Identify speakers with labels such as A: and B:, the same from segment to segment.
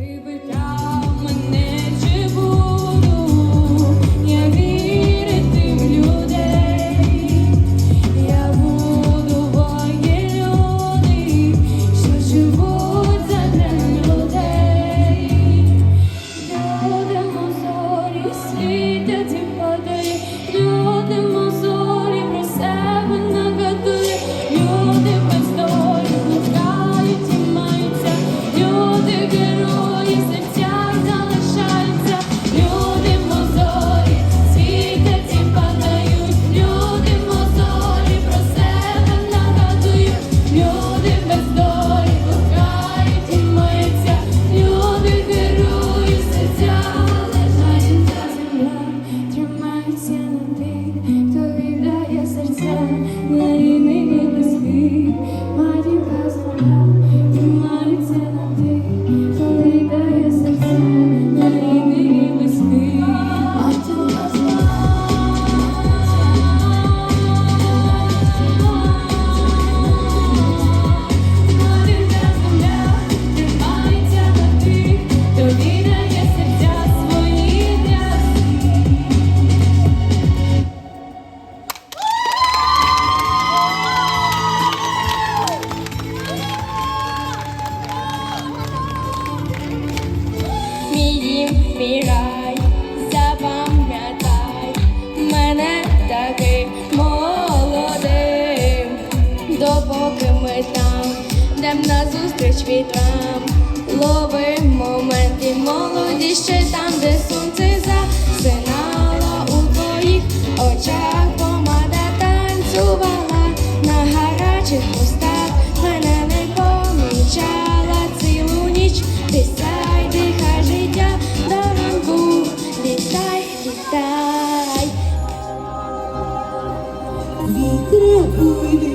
A: we'll Tibetan. такий молодий, допоки ми там, де дем назустріч вітрам, ловим і молоді ще там, де сонце засинало у твоїх очах, помада танцювала на гарячих.
B: Ooh, ooh, ooh.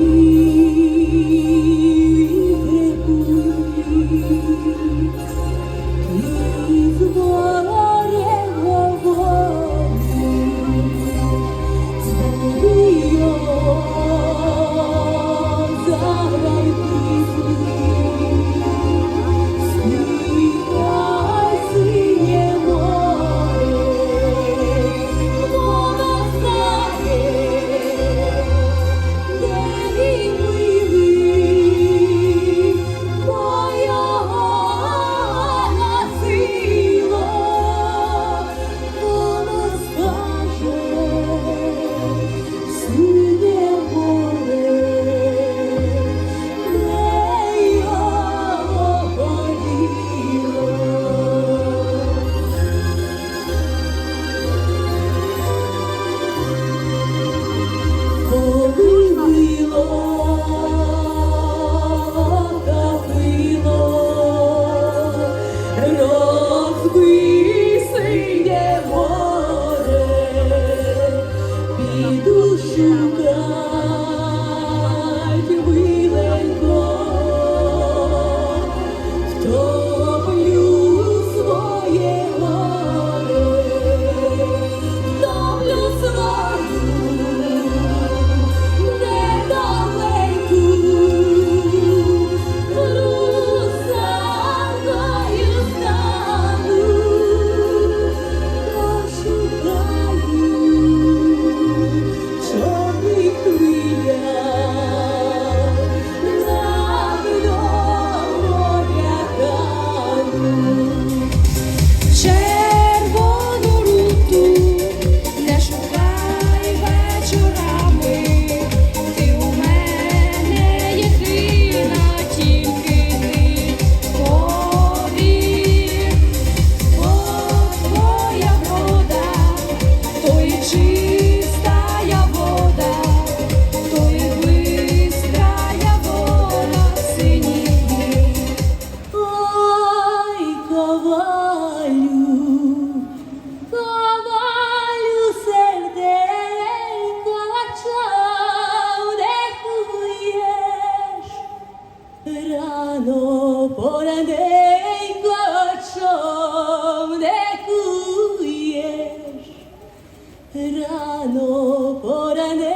B: рано пораненько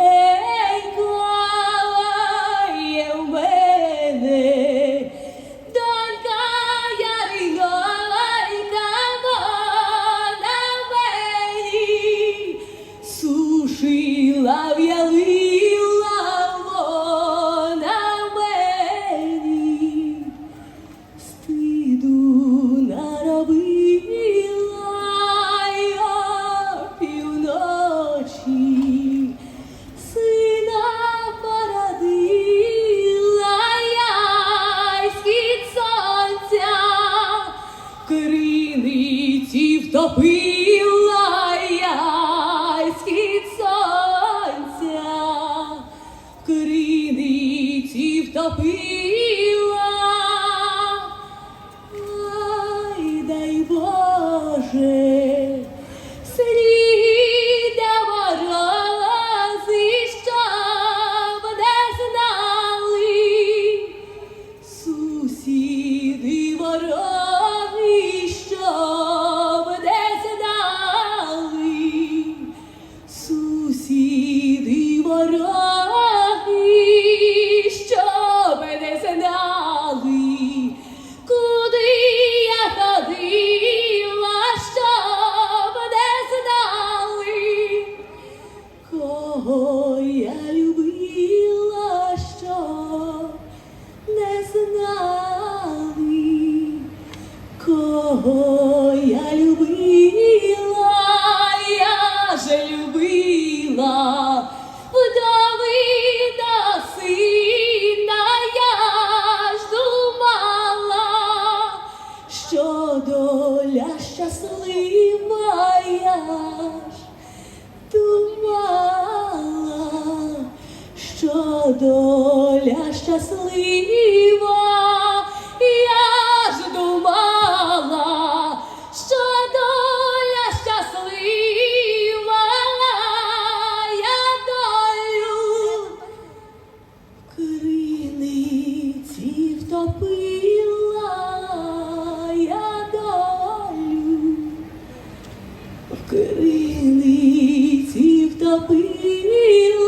B: є в сушила в'ялила вона мені, стиду наробила. криниці втопив. кого я любила, я же любила Вдовина сина, я ж думала, що доля щаслива я ж думала, що доля щаслива. ปี